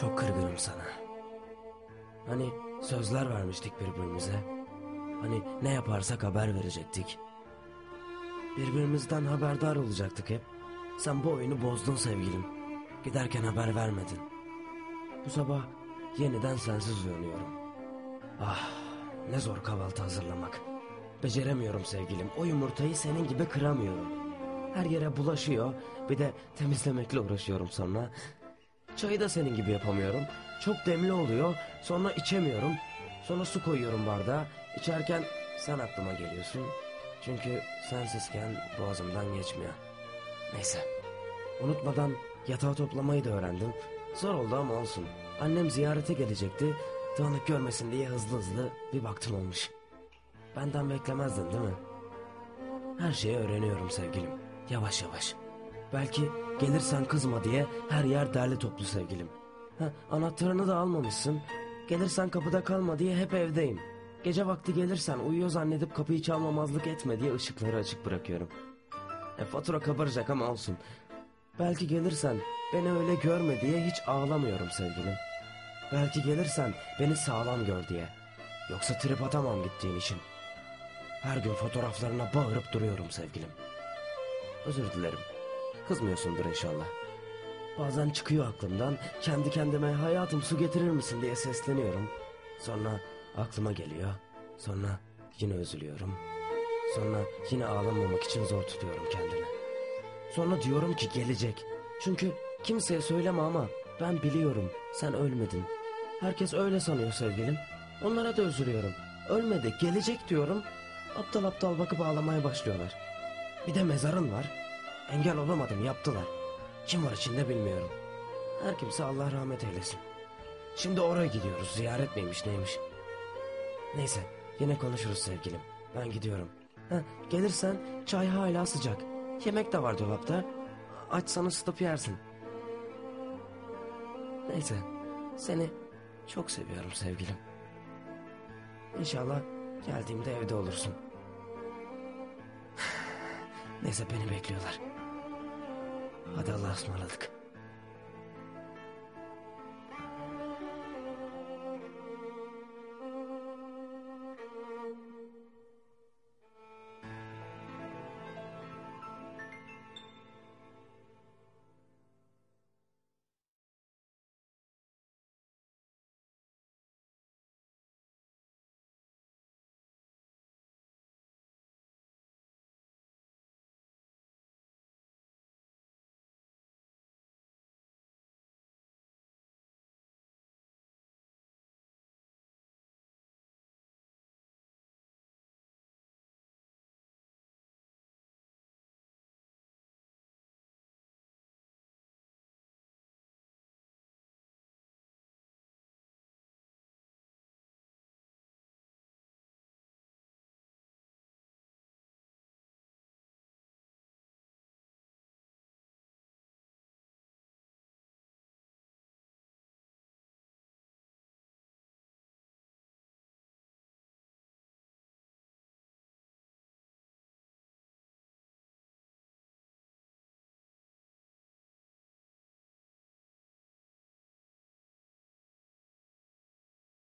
Çok kırgınım sana. Hani sözler vermiştik birbirimize. Hani ne yaparsak haber verecektik. Birbirimizden haberdar olacaktık hep. Sen bu oyunu bozdun sevgilim. Giderken haber vermedin. Bu sabah yeniden sensiz uyanıyorum. Ah ne zor kahvaltı hazırlamak. Beceremiyorum sevgilim. O yumurtayı senin gibi kıramıyorum. Her yere bulaşıyor. Bir de temizlemekle uğraşıyorum sonra. Çayı da senin gibi yapamıyorum. Çok demli oluyor. Sonra içemiyorum. Sonra su koyuyorum bardağa. İçerken sen aklıma geliyorsun. Çünkü sensizken boğazımdan geçmiyor. Neyse. Unutmadan yatağı toplamayı da öğrendim. Zor oldu ama olsun. Annem ziyarete gelecekti. Dağınık görmesin diye hızlı hızlı bir baktım olmuş. Benden beklemezdin değil mi? Her şeyi öğreniyorum sevgilim. Yavaş yavaş. Belki gelirsen kızma diye her yer derli toplu sevgilim. Ha, anahtarını da almamışsın. Gelirsen kapıda kalma diye hep evdeyim. Gece vakti gelirsen uyuyor zannedip kapıyı çalmamazlık etme diye ışıkları açık bırakıyorum. E, fatura kabaracak ama olsun. Belki gelirsen beni öyle görme diye hiç ağlamıyorum sevgilim. Belki gelirsen beni sağlam gör diye. Yoksa trip atamam gittiğin için. Her gün fotoğraflarına bağırıp duruyorum sevgilim. Özür dilerim. Kızmıyorsundur inşallah. Bazen çıkıyor aklımdan kendi kendime hayatım su getirir misin diye sesleniyorum. Sonra aklıma geliyor. Sonra yine üzülüyorum. Sonra yine ağlamamak için zor tutuyorum kendimi. Sonra diyorum ki gelecek. Çünkü kimseye söyleme ama ben biliyorum sen ölmedin. Herkes öyle sanıyor sevgilim. Onlara da üzülüyorum. Ölmedi gelecek diyorum. Aptal aptal bakıp ağlamaya başlıyorlar. Bir de mezarın var. Engel olamadım yaptılar. Kim var içinde bilmiyorum. Her kimse Allah rahmet eylesin. Şimdi oraya gidiyoruz. Ziyaret miymiş neymiş. Neyse yine konuşuruz sevgilim. Ben gidiyorum. Ha, gelirsen çay hala sıcak. Yemek de var dolapta. Açsan ısıtıp yersin. Neyse seni çok seviyorum sevgilim. İnşallah geldiğimde evde olursun. Neyse beni bekliyorlar. Hadi Allah'a ısmarladık.